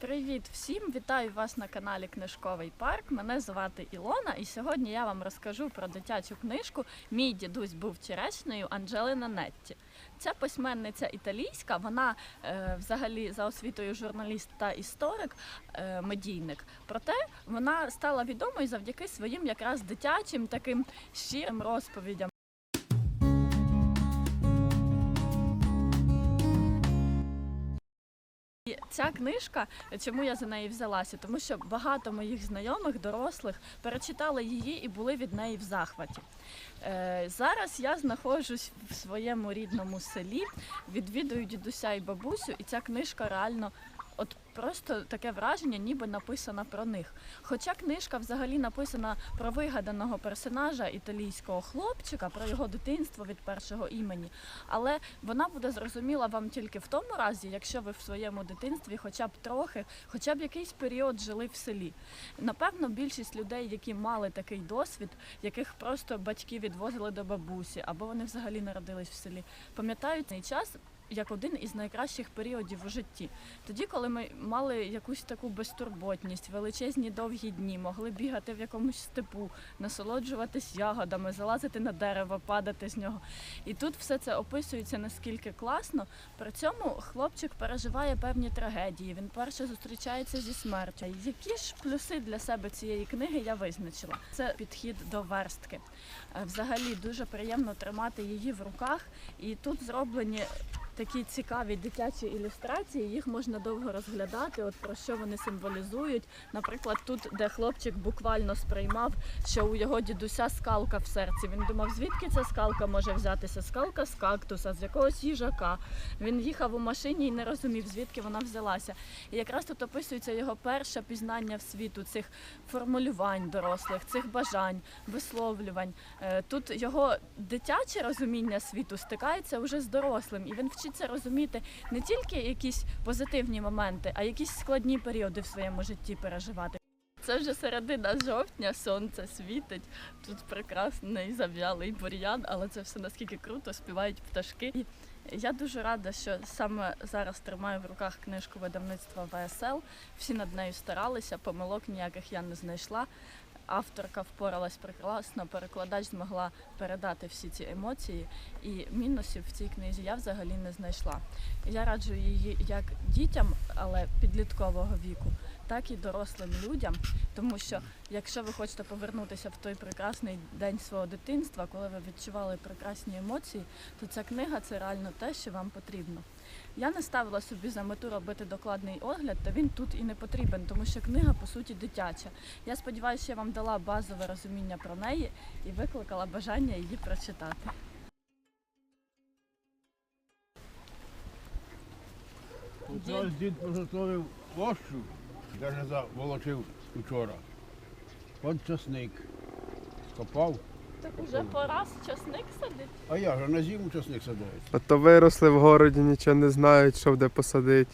Привіт всім! Вітаю вас на каналі Книжковий парк. Мене звати Ілона, і сьогодні я вам розкажу про дитячу книжку Мій дідусь був черешнею Анджелина Нетті. Ця письменниця італійська, вона е, взагалі за освітою журналіст та історик, е, медійник. Проте вона стала відомою завдяки своїм якраз дитячим таким щирим розповідям. Ця книжка, чому я за неї взялася? Тому що багато моїх знайомих, дорослих, перечитали її і були від неї в захваті. Е, зараз я знаходжусь в своєму рідному селі, відвідую дідуся і бабусю, і ця книжка реально. От просто таке враження, ніби написана про них. Хоча книжка взагалі написана про вигаданого персонажа італійського хлопчика, про його дитинство від першого імені. Але вона буде зрозуміла вам тільки в тому разі, якщо ви в своєму дитинстві хоча б трохи, хоча б якийсь період жили в селі. Напевно, більшість людей, які мали такий досвід, яких просто батьки відвозили до бабусі, або вони взагалі народились в селі, пам'ятають цей час. Як один із найкращих періодів у житті, тоді, коли ми мали якусь таку безтурботність, величезні довгі дні, могли бігати в якомусь степу, насолоджуватись ягодами, залазити на дерево, падати з нього. І тут все це описується наскільки класно. При цьому хлопчик переживає певні трагедії. Він перше зустрічається зі смертю. Які ж плюси для себе цієї книги я визначила? Це підхід до верстки. Е, Взагалі дуже приємно тримати її в руках, і тут зроблені. Такі цікаві дитячі ілюстрації, їх можна довго розглядати. От про що вони символізують. Наприклад, тут, де хлопчик буквально сприймав, що у його дідуся скалка в серці. Він думав, звідки ця скалка може взятися? Скалка з кактуса, з якогось їжака. Він їхав у машині і не розумів, звідки вона взялася. І якраз тут описується його перше пізнання в світу цих формулювань дорослих, цих бажань, висловлювань. Е, Тут його дитяче розуміння світу стикається вже з дорослим, і він вчиться розуміти не тільки якісь позитивні моменти, а якісь складні періоди в своєму житті переживати. Це вже середина жовтня, сонце світить. Тут прекрасний зав'ялий бур'ян, але це все наскільки круто, співають пташки. І я дуже рада, що саме зараз тримаю в руках книжку видавництва ВСЛ. Всі над нею старалися, помилок ніяких я не знайшла. Авторка впоралась прекрасно, перекладач змогла передати всі ці емоції, і мінусів в цій книзі я взагалі не знайшла. Я раджу її як дітям, але підліткового віку, так і дорослим людям, тому що якщо ви хочете повернутися в той прекрасний день свого дитинства, коли ви відчували прекрасні емоції, то ця книга це реально те, що вам потрібно. Я не ставила собі за мету робити докладний огляд, та він тут і не потрібен, тому що книга по суті дитяча. Я сподіваюся, що я вам дала базове розуміння про неї і викликала бажання її прочитати. Ось дід пожитовив площу, навіть заволочив вчора. От часник. Скопав. Так уже пора часник садить. А я ж на зиму часник садить. А то виросли в городі, нічого не знають, що де посадити.